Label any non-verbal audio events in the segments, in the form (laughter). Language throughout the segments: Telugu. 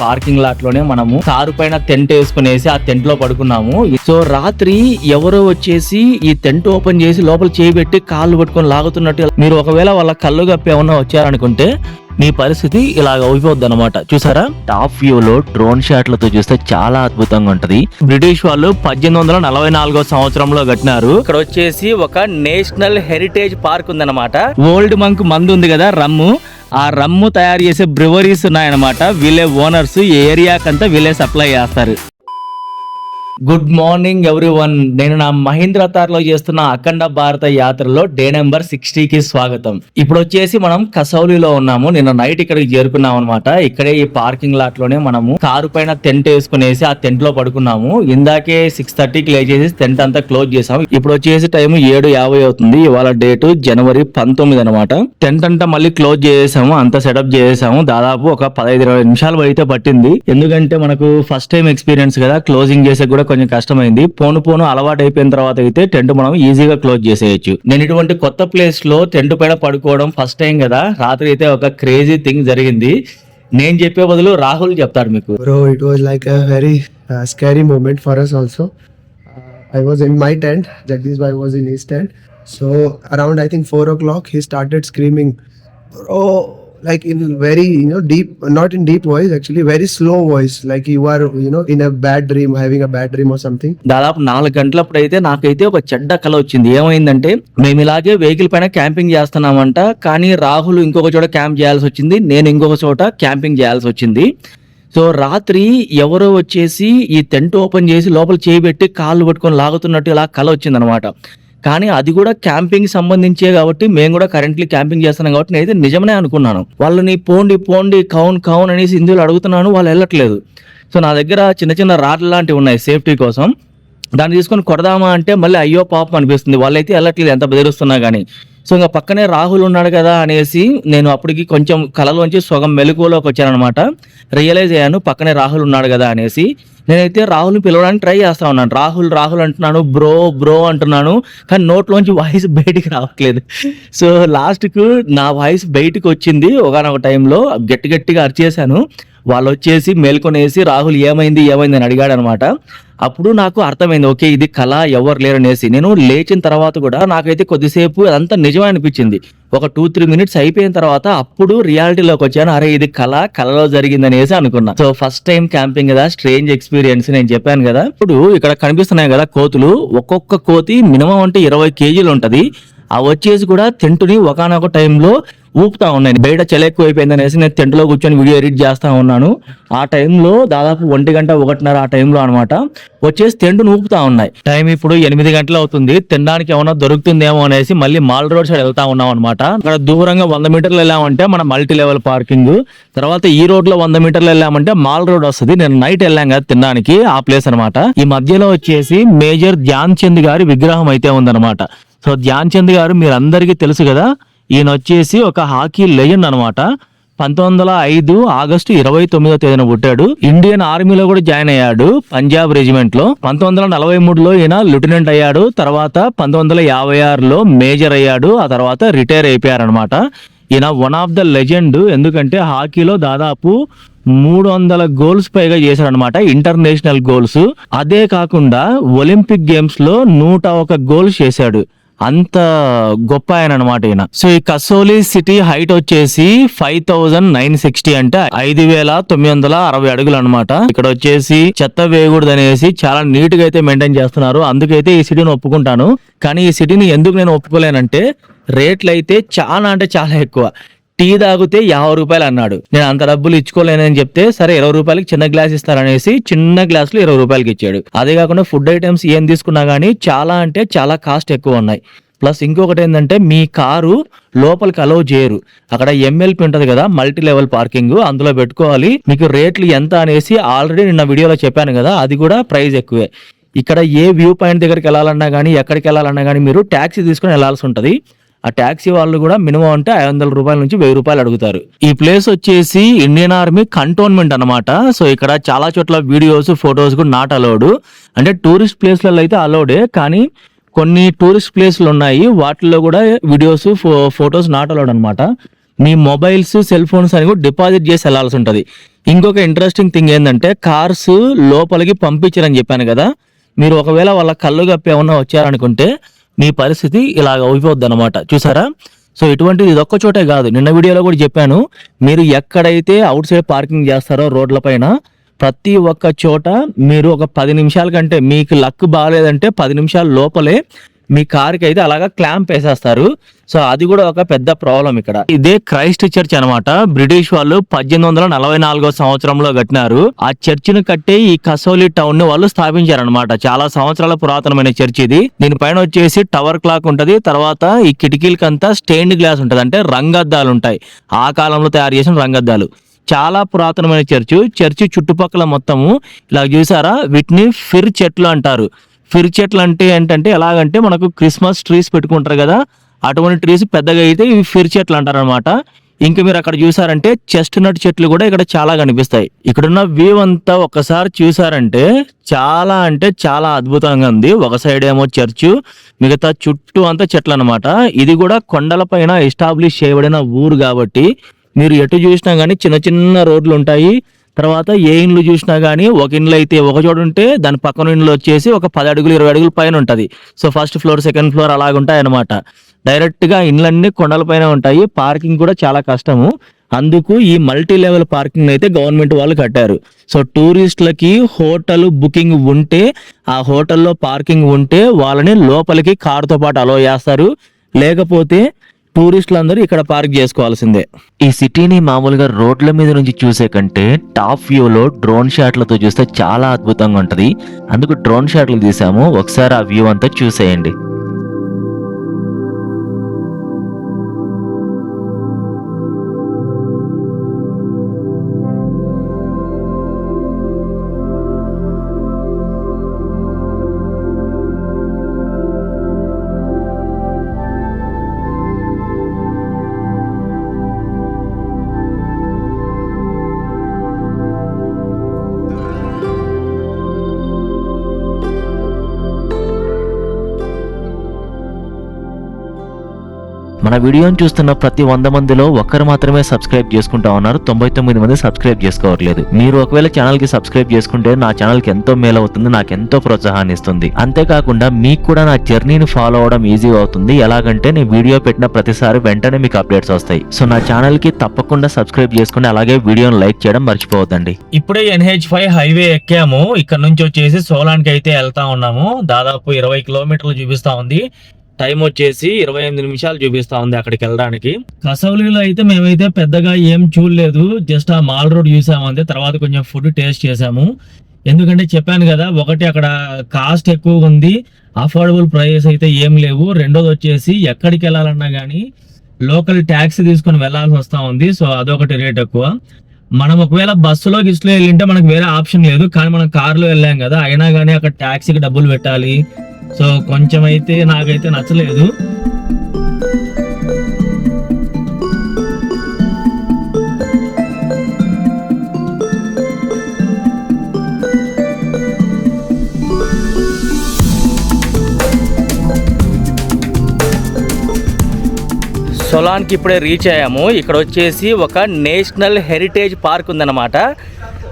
పార్కింగ్ లాట్లోనే మనము కారు పైన టెంట్ వేసుకునేసి ఆ టెంట్లో పడుకున్నాము. సో రాత్రి ఎవరో వచ్చేసి ఈ టెంట్ ఓపెన్ చేసి లోపల చేయబెట్టి కాళ్ళు పట్టుకొని లాగుతున్నట్టు మీరు ఒకవేళ వాళ్ళ కళ్ళు గప్ప ఏమన్నా వచ్చారనుకుంటే మీ పరిస్థితి ఇలాగ అయిపోద్ది అనమాట చూసారా? టాప్ వ్యూ లో డ్రోన్ షాట్లతో చూస్తే చాలా అద్భుతంగా ఉంటది. బ్రిటిష్ వాళ్ళు పద్దెనిమిది వందల నలభై నాలుగో సంవత్సరంలో కట్టినారు. ఇక్కడ వచ్చేసి ఒక నేషనల్ హెరిటేజ్ పార్క్ ఉందన్నమాట. ఓల్డ్ మంక్ మందు ఉంది కదా రమ్ము. ఆ రమ్ము తయారు చేసే బ్రివరీస్ ఉన్నాయన్నమాట. వీళ్ళే ఓనర్స్ ఈ ఏరియాకంతా వీళ్ళే సప్లై చేస్తారు. గుడ్ మార్నింగ్ ఎవ్రీవన్ నేను నా మహేంద్ర తార్లో చేస్తున్న అఖండ భారత యాత్రలో డే నెంబర్ సిక్స్టీకి స్వాగతం. ఇప్పుడు వచ్చేసి మనం కసౌలిలో ఉన్నాము. నిన్న నైట్ ఇక్కడికి చేరుకున్నాం అనమాట ఇక్కడే ఈ పార్కింగ్ లాట్లోనే మనము కారు పైన టెంట్ వేసుకునేసి ఆ టెంట్లో పడుకున్నాము. ఇందాకే సిక్స్ థర్టీకి లేచేసి టెంట్ అంతా క్లోజ్ చేసాము ఇప్పుడు వచ్చేసి టైం ఏడు యాభై అవుతుంది. ఇవాళ డేటు జనవరి పంతొమ్మిది అనమాట టెంట్ అంతా మళ్ళీ క్లోజ్ చేసేసాము. అంతా సెటప్ చేసేసాము. దాదాపు ఒక పదహైదు ఇరవై నిమిషాలు అయితే పట్టింది. ఎందుకంటే మనకు ఫస్ట్ టైం ఎక్స్పీరియన్స్ కదా. క్లోజింగ్ చేసే కూడా కొంచెం కష్టమైంది. పోను పోను అలవాటు అయిపోయిన తర్వాత అయితే టెంట్ మనం ఈజీగా క్లోజ్ చేసేయచ్చు. నేను ఇటువంటి కొత్త ప్లేస్లో టెంట్ పైన పడుకోవడం ఫస్ట్ టైం కదా. రాత్రి అయితే ఒక క్రేజీ థింగ్ జరిగింది. నేను చెప్పే బదులు రాహుల్ చెప్తాడు మీకు. Bro it was like a very scary moment for us also I was in my tent Jagadish bhai was in his tent so around I think four o'clock he started screaming bro like in very you know deep, not in deep voice actually, very slow voice, like you are you know in a bad dream, having a bad dream or something. దాదాపు నాలుగు గంటలప్పుడు అయితే నాకైతే ఒక చెడ్డ కల వచ్చింది. ఏమైందంటే మేము ఇలాగే వెహికల్ పైన క్యాంపింగ్ చేస్తున్నామంట. కానీ రాహుల్ ఇంకొక చోట క్యాంప్ చేయాల్సి వచ్చింది. నేను ఇంకొక చోట క్యాంపింగ్ చేయాల్సి వచ్చింది. సో రాత్రి ఎవరో వచ్చేసి ఈ టెంట్ ఓపెన్ చేసి లోపల చేయబెట్టి కాళ్ళు పట్టుకొని లాగుతున్నట్టు ఇలా కల వచ్చిందనమాట. కానీ అది కూడా క్యాంపింగ్ సంబంధించే కాబట్టి మేము కూడా కరెంట్లీ క్యాంపింగ్ చేస్తున్నాం కాబట్టి నేనైతే నిజమనే అనుకున్నాను. వాళ్ళని పోండి పోండి కౌన్ కౌన్ అనేసి హిందువులు అడుగుతున్నాను వాళ్ళు వెళ్ళట్లేదు. సో నా దగ్గర చిన్న చిన్న రాడ్లు లాంటివి ఉన్నాయి సేఫ్టీ కోసం. దాన్ని తీసుకొని కొడదామా అంటే మళ్ళీ అయ్యో పాపం అనిపిస్తుంది. వాళ్ళైతే వెళ్ళట్లేదు ఎంత బెదిరిస్తున్నా కానీ. సో ఇంకా పక్కనే రాహుల్ ఉన్నాడు కదా అనేసి నేను అప్పటికి కొంచెం కళలోంచి సగం మెలకువలోకి వచ్చానమాట రియలైజ్ అయ్యాను పక్కనే రాహుల్ ఉన్నాడు కదా అనేసి. నేనైతే రాహుల్ని పిలవడానికి ట్రై చేస్తా ఉన్నాను. రాహుల్ రాహుల్ అంటున్నాను బ్రో బ్రో అంటున్నాను. కానీ నోట్లోంచి వాయిస్ (laughs) బయటికి రావట్లేదు. సో లాస్ట్కు నా వాయిస్ బయటకు వచ్చింది. ఒకనొక టైంలో గట్టి గట్టిగా అరిచేశాను. వాళ్ళు వచ్చేసి మేల్కొనేసి రాహుల్ ఏమైంది? ఏమైంది? అని అడిగాడు అనమాట అప్పుడు నాకు అర్థమైంది ఓకే ఇది కళ ఎవరు లేరు అనేసి. నేను లేచిన తర్వాత కూడా నాకైతే కొద్దిసేపు అదంతా నిజమే అనిపించింది. ఒక టూ త్రీ మినిట్స్ అయిపోయిన తర్వాత అప్పుడు రియాలిటీలోకి వచ్చాను. అరే ఇది కళ కళలో జరిగింది అనేసి అనుకున్నా. సో ఫస్ట్ టైం క్యాంపింగ్ కదా స్ట్రేంజ్ ఎక్స్పీరియన్స్ నేను చెప్పాను కదా. ఇప్పుడు ఇక్కడ కనిపిస్తున్నాయి కదా కోతులు. ఒక్కొక్క కోతి మినిమం అంటే ఇరవై కేజీలు ఉంటది. ఆ వచ్చేసి కూడా తెంటుని ఒకనొక టైంలో ఊపుతా ఉన్నాయి బయట చలి ఎక్కువ అయిపోయింది అనేసి నేను టెంట్లో కూర్చొని వీడియో ఎడిట్ చేస్తా ఉన్నాను. ఆ టైంలో దాదాపు ఒంటి గంట ఒకటిన్నర ఆ టైంలో అనమాట వచ్చేసి టెంటును ఊపుతా ఉన్నాయి. టైం ఇప్పుడు ఎనిమిది గంటలు అవుతుంది. తినడానికి ఏమైనా దొరుకుతుందేమో అనేసి మళ్ళీ మాల్ రోడ్ సైడ్ వెళ్తా ఉన్నాం అనమాట అక్కడ దూరంగా వంద మీటర్లు వెళ్ళామంటే మన మల్టీ లెవెల్ పార్కింగ్. తర్వాత ఈ రోడ్లో వంద మీటర్లు వెళ్ళామంటే మాల్ రోడ్ వస్తుంది. నేను నైట్ వెళ్ళాం కదా తినడానికి ఆ ప్లేస్ అనమాట ఈ మధ్యలో వచ్చేసి మేజర్ ధ్యాన్ చంద్ గారి విగ్రహం అయితే ఉందన్నమాట. సో ధ్యాన్ చంద్ గారు మీరందరికీ తెలుసు కదా ఈయన వచ్చేసి ఒక హాకీ లెజెండ్ అనమాట పంతొమ్మిది వందల ఐదు ఆగస్టు ఇరవై తొమ్మిదో తేదీన పుట్టాడు. ఇండియన్ ఆర్మీలో కూడా జాయిన్ అయ్యాడు పంజాబ్ రెజిమెంట్లో పంతొమ్మిది వందల నలభై మూడులో ఈయన లెఫ్టినెంట్ అయ్యాడు. తర్వాత పంతొమ్మిది వందల యాభై ఆరులో మేజర్ అయ్యాడు. ఆ తర్వాత రిటైర్ అయిపోయారనమాట ఈయన వన్ ఆఫ్ ద లెజెండ్. ఎందుకంటే హాకీలో దాదాపు మూడు వందల గోల్స్ పైగా చేశారనమాట ఇంటర్నేషనల్ గోల్స్. అదే కాకుండా ఒలింపిక్ గేమ్స్లో నూట ఒక గోల్స్ చేశాడు. అంత గొప్ప ఆయన అనమాట ఈయన. సో ఈ కసోలి సిటీ హైట్ వచ్చేసి ఫైవ్ థౌజండ్ నైన్ సిక్స్టీ అంటే ఐదు వేల తొమ్మిది వందల అరవై అడుగులు అనమాట ఇక్కడ వచ్చేసి చెత్త వేయకూడదు అనేసి చాలా నీట్గా అయితే మెయింటైన్ చేస్తున్నారు. అందుకైతే ఈ సిటీని ఒప్పుకుంటాను. కానీ ఈ సిటీని ఎందుకు నేను ఒప్పుకోలేనంటే రేట్లు అయితే చాలా అంటే చాలా ఎక్కువ. టీ తాగితే యాభై రూపాయలు అన్నాడు. నేను అంత డబ్బులు ఇచ్చుకోలేనని చెప్తే సరే ఇరవై రూపాయలకి చిన్న గ్లాస్ ఇస్తారనేసి చిన్న గ్లాసులు ఇరవై రూపాయలకి ఇచ్చాడు. అదే కాకుండా ఫుడ్ ఐటమ్స్ ఏం తీసుకున్నా గానీ చాలా అంటే చాలా కాస్ట్ ఎక్కువ ఉన్నాయి. ప్లస్ ఇంకొకటి ఏంటంటే మీ కారు లోపలికి అలౌ చేయరు. అక్కడ ఎంఎల్పి ఉంటది కదా మల్టీ లెవెల్ పార్కింగ్ అందులో పెట్టుకోవాలి. మీకు రేట్లు ఎంత అనేసి ఆల్రెడీ నిన్న వీడియోలో చెప్పాను కదా అది కూడా ప్రైస్ ఎక్కువే. ఇక్కడ ఏ వ్యూ పాయింట్ దగ్గరికి వెళ్ళాలన్నా కానీ ఎక్కడికి వెళ్ళాలన్నా కానీ మీరు ట్యాక్సీ తీసుకుని వెళ్ళాల్సి ఉంటుంది. ఆ ట్యాక్సీ వాళ్ళు కూడా మినిమం అంటే ఐదు వందల రూపాయల నుంచి వెయ్యి రూపాయలు అడుగుతారు. ఈ ప్లేస్ వచ్చేసి ఇండియన్ ఆర్మీ కంటోన్మెంట్ అన్నమాట. సో ఇక్కడ చాలా చోట్ల వీడియోస్ ఫొటోస్ కూడా నాట్ అలౌడ్ అంటే టూరిస్ట్ ప్లేస్లలో అయితే అలౌడే కానీ కొన్ని టూరిస్ట్ ప్లేస్లు ఉన్నాయి. వాటిల్లో కూడా వీడియోస్ ఫొటోస్ నాట్ అలౌడ్ అనమాట మీ మొబైల్స్ సెల్ ఫోన్స్ అని కూడా డిపాజిట్ చేసి వెళ్ళాల్సి ఉంటుంది. ఇంకొక ఇంట్రెస్టింగ్ థింగ్ ఏంటంటే కార్స్ లోపలికి పంపించారని చెప్పాను కదా. మీరు ఒకవేళ వాళ్ళ కళ్ళు గప్పి ఏమన్నా వచ్చారనుకుంటే మీ పరిస్థితి ఇలాగ అయిపోద్ది అనమాట చూసారా? సో ఇటువంటిది ఇది ఒక్క చోటే కాదు. నిన్న వీడియోలో కూడా చెప్పాను. మీరు ఎక్కడైతే అవుట్ సైడ్ పార్కింగ్ చేస్తారో రోడ్ల పైన ప్రతి ఒక్క చోట మీరు ఒక పది నిమిషాల కంటే మీకు లక్ బాగాలేదంటే పది నిమిషాల లోపలే మీ కార్కి అయితే అలాగా క్లాంప్ వేసేస్తారు. సో అది కూడా ఒక పెద్ద ప్రాబ్లం ఇక్కడ. ఇదే క్రైస్ట్ చర్చ్ అన్నమాట. బ్రిటిష్ వాళ్ళు పద్దెనిమిది వందల నలభై నాలుగో సంవత్సరంలో కట్టినారు. ఆ చర్చిని కట్టే ఈ కసోలి టౌన్ని వాళ్ళు స్థాపించారనమాట చాలా సంవత్సరాల పురాతనమైన చర్చ్ ఇది. దీనిపైన వచ్చేసి టవర్ క్లాక్ ఉంటది. తర్వాత ఈ కిటికీలకంతా స్టెయిన్డ్ గ్లాస్ ఉంటది. అంటే రంగద్దాలు ఉంటాయి. ఆ కాలంలో తయారు చేసిన రంగద్దాలు. చాలా పురాతనమైన చర్చ్. చర్చి చుట్టుపక్కల మొత్తము. ఇలా చూసారా? వీటిని ఫిర్ చెట్లు అంటారు. ఫిర్ చెట్లు అంటే ఏంటంటే ఎలాగంటే మనకు క్రిస్మస్ ట్రీస్ పెట్టుకుంటారు కదా అటువంటి ట్రీస్ పెద్దగా అయితే ఇవి ఫిర్ చెట్లు అంటారనమాట ఇంకా మీరు అక్కడ చూసారంటే చెస్ట్ నట్ చెట్లు కూడా ఇక్కడ చాలా కనిపిస్తాయి. ఇక్కడున్న వ్యూ అంతా ఒకసారి చూసారంటే చాలా అంటే చాలా అద్భుతంగా ఉంది. ఒక సైడ్ ఏమో చర్చ్ మిగతా చుట్టూ అంతా చెట్లు అనమాట ఇది కూడా కొండల పైన ఎస్టాబ్లిష్ చేయబడిన ఊరు కాబట్టి మీరు ఎటు చూసినా కానీ చిన్న చిన్న రోడ్లు ఉంటాయి తర్వాత ఏ ఇండ్లు చూసినా కానీ ఒక ఇండ్లు అయితే ఒక చోటు ఉంటే దాని పక్కన ఇండ్లు వచ్చేసి ఒక పది అడుగులు ఇరవై అడుగుల పైన ఉంటుంది. So first floor second floor అలాగ ఉంటాయి అనమాట డైరెక్ట్గా ఇండ్లన్నీ కొండలపైన ఉంటాయి. పార్కింగ్ కూడా చాలా కష్టము. అందుకు ఈ మల్టీ లెవెల్ పార్కింగ్ అయితే గవర్నమెంట్ వాళ్ళు కట్టారు. సో టూరిస్టులకి హోటల్ బుకింగ్ ఉంటే ఆ హోటల్లో పార్కింగ్ ఉంటే వాళ్ళని లోపలికి కారుతో పాటు అలో చేస్తారు. లేకపోతే టూరిస్టులందరూ ఇక్కడ పార్క్ చేసుకోవాల్సిందే. ఈ సిటీని మామూలుగా రోడ్ల మీద నుంచి చూసే కంటే టాప్ వ్యూలో డ్రోన్ షాట్లతో చూస్తే చాలా అద్భుతంగా ఉంటుంది. అందుకు డ్రోన్ షాట్లు తీసాము. ఒకసారి ఆ వ్యూ అంతా చూసేయండి. మన వీడియోని చూస్తున్న ప్రతి వంద మందిలో ఒక్కరు మాత్రమే సబ్స్క్రైబ్ చేసుకుంటా ఉన్నారు. తొంభై తొమ్మిది మంది సబ్స్క్రైబ్ చేసుకోవట్లేదు. మీరు ఒకవేళ ఛానల్కి సబ్స్క్రైబ్ చేసుకుంటే నా ఛానల్కి ఎంతో మేలు అవుతుంది నాకు ఎంతో ప్రోత్సాహాన్ని ఇస్తుంది. అంతేకాకుండా మీకు కూడా నా జర్నీని ఫాలో అవడం ఈజీ అవుతుంది. ఎలాగంటే నేను వీడియో పెట్టిన ప్రతిసారి వెంటనే మీకు అప్డేట్స్ వస్తాయి. సో నా ఛానల్కి తప్పకుండా సబ్స్క్రైబ్ చేసుకుని అలాగే వీడియోని లైక్ చేయడం మర్చిపోవద్దండి. ఇప్పుడే ఎన్హెచ్ ఫైవ్ హైవే ఎక్కాము. ఇక్కడ నుంచి వచ్చేసి సోలానికి అయితే వెళ్తా ఉన్నాము. దాదాపు ఇరవై కిలోమీటర్లు చూపిస్తా ఉంది. టైం వచ్చేసి ఇరవై ఎనిమిది నిమిషాలు చూపిస్తా ఉంది అక్కడికి వెళ్ళడానికి. కసౌలీలో అయితే మేమైతే పెద్దగా ఏం చూడలేదు. జస్ట్ ఆ మాల్ రోడ్ చూసాము అంతే. తర్వాత కొంచెం ఫుడ్ టేస్ట్ చేసాము. ఎందుకంటే చెప్పాను కదా ఒకటి అక్కడ కాస్ట్ ఎక్కువ ఉంది. అఫోర్డబుల్ ప్రైస్ అయితే ఏం లేవు. రెండోది వచ్చేసి ఎక్కడికి వెళ్ళాలన్నా కానీ లోకల్ ట్యాక్సీ తీసుకొని వెళ్ళాల్సి వస్తా ఉంది. సో అదొకటి రేట్ ఎక్కువ. మనం ఒకవేళ బస్సులో గిస్సులో వెళ్ళింటే మనకు వేరే ఆప్షన్ లేదు. కానీ మనం కార్లో వెళ్ళాం కదా అయినా కానీ అక్కడ ట్యాక్సీకి డబ్బులు పెట్టాలి. సో కొంచెం అయితే నాకైతే నచ్చలేదు. సొలాన్కి ఇప్పుడే రీచ్ అయ్యాము. ఇక్కడ వచ్చేసి ఒక నేషనల్ హెరిటేజ్ పార్క్ ఉందన్నమాట.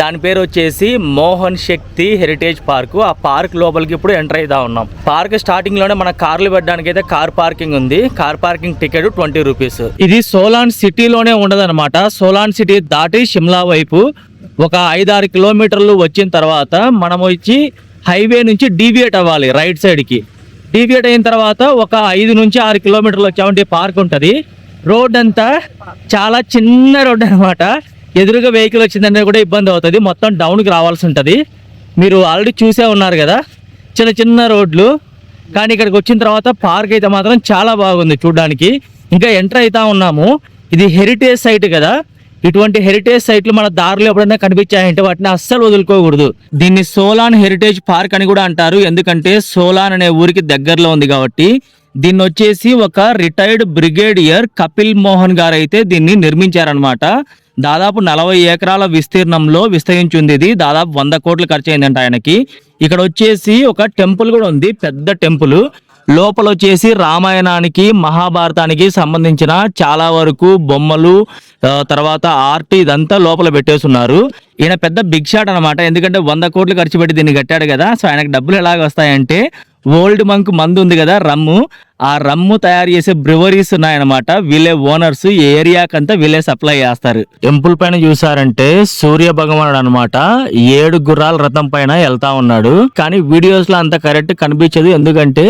దాని పేరు వచ్చేసి మోహన్ శక్తి హెరిటేజ్ పార్క్. ఆ పార్క్ లోపలికి ఇప్పుడు ఎంటర్ అవుతా ఉన్నాం. పార్క్ స్టార్టింగ్లోనే మన కార్లు పెట్టడానికి అయితే కార్ పార్కింగ్ ఉంది. Car parking ticket twenty rupees. ఇది సోలాన్ సిటీలోనే ఉండదన్నమాట. సోలాన్ సిటీ దాటి షిమ్లా వైపు ఒక ఐదారు కిలోమీటర్లు వచ్చిన తర్వాత మనం వచ్చి హైవే నుంచి డీవియేట్ అవ్వాలి రైట్ సైడ్కి డీవియేట్ అయిన తర్వాత ఒక ఐదు నుంచి ఆరు కిలోమీటర్లు వచ్చామంటే పార్క్ ఉంటుంది. రోడ్ అంతా చాలా చిన్న రోడ్ అన్నమాట. ఎదురుగా వెహికల్ వచ్చిందంటే కూడా ఇబ్బంది అవుతుంది. మొత్తం డౌన్కి రావాల్సి ఉంటుంది. మీరు ఆల్రెడీ చూసే ఉన్నారు కదా. చిన్న చిన్న రోడ్లు. కానీ ఇక్కడికి వచ్చిన తర్వాత పార్క్ అయితే మాత్రం చాలా బాగుంది చూడడానికి. ఇంకా ఎంటర్ అవుతా ఉన్నాము. ఇది హెరిటేజ్ సైట్ కదా. ఇటువంటి హెరిటేజ్ సైట్లు మన దారిలో ఎప్పుడైనా కనిపించాయంటే వాటిని అస్సలు వదులుకోకూడదు. దీన్ని సోలాన్ హెరిటేజ్ పార్క్ అని కూడా అంటారు. ఎందుకంటే సోలాన్ అనే ఊరికి దగ్గరలో ఉంది కాబట్టి దీన్ని వచ్చేసి ఒక రిటైర్డ్ బ్రిగేడియర్ కపిల్ మోహన్ గారు అయితే దీన్ని నిర్మించారనమాట దాదాపు నలభై ఎకరాల విస్తీర్ణంలో విస్తరించింది ఇది. దాదాపు వంద కోట్లు ఖర్చు అయిందంట ఆయనకి. ఇక్కడ వచ్చేసి ఒక టెంపుల్ కూడా ఉంది. పెద్ద టెంపుల్. లోపల వచ్చేసి రామాయణానికి మహాభారతానికి సంబంధించిన చాలా వరకు బొమ్మలు తర్వాత ఆర్ట్ ఇదంతా లోపల పెట్టేస్తున్నారు. ఈయన పెద్ద బిగ్ షాట్ అనమాట ఎందుకంటే వంద కోట్లు ఖర్చు పెట్టి దీన్ని కట్టాడు కదా. సో ఆయనకు డబ్బులు ఎలాగ వస్తాయంటే ఓల్డ్ మంక్ మందు ఉంది కదా రమ్ము. ఆ రమ్ము తయారు చేసే బ్రివరీస్ ఉన్నాయన్నమాట. వీళ్ళే ఓనర్స్ ఈ ఏరియాకంతా వీళ్ళే సప్లై చేస్తారు. టెంపుల్ పైన చూసారంటే సూర్య భగవానుడు అనమాట ఏడు గుర్రాల రథం పైన వెళ్తా ఉన్నాడు. కానీ వీడియోస్లో అంత కరెక్ట్ కనిపించదు. ఎందుకంటే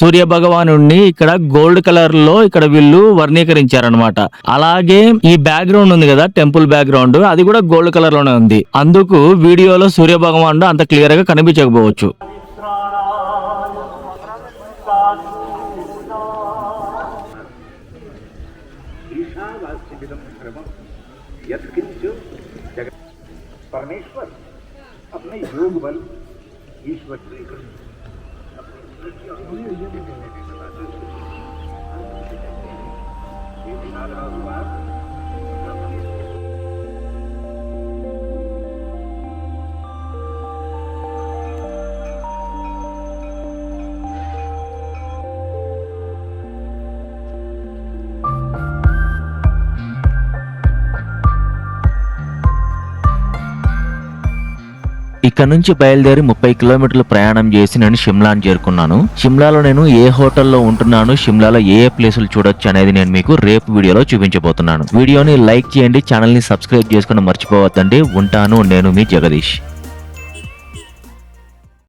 సూర్య భగవానుడిని ఇక్కడ గోల్డ్ కలర్లో ఇక్కడ వీళ్ళు వర్ణీకరించారనమాట అలాగే ఈ బ్యాక్గ్రౌండ్ ఉంది కదా టెంపుల్ బ్యాక్గ్రౌండ్ అది కూడా గోల్డ్ కలర్లోనే ఉంది. అందుకు వీడియోలో సూర్య భగవానుడు అంత క్లియర్గా కనిపించకపోవచ్చు. परमेश्वर अपने योग बल ईश्वर से ये ఇక్కడ నుంచి బయలుదేరి ముప్పై కిలోమీటర్లు ప్రయాణం చేసి నేను షిమ్లాని చేరుకున్నాను. షిమ్లాలో నేను ఏ హోటల్లో ఉంటున్నాను షిమ్లాలో ఏ ఏ ప్లేసులు చూడొచ్చు అనేది నేను మీకు రేపు వీడియోలో చూపించబోతున్నాను. వీడియోని లైక్ చేయండి ఛానల్ని సబ్స్క్రైబ్ చేసుకుని మర్చిపోవద్దండి. ఉంటాను నేను మీ జగదీష్.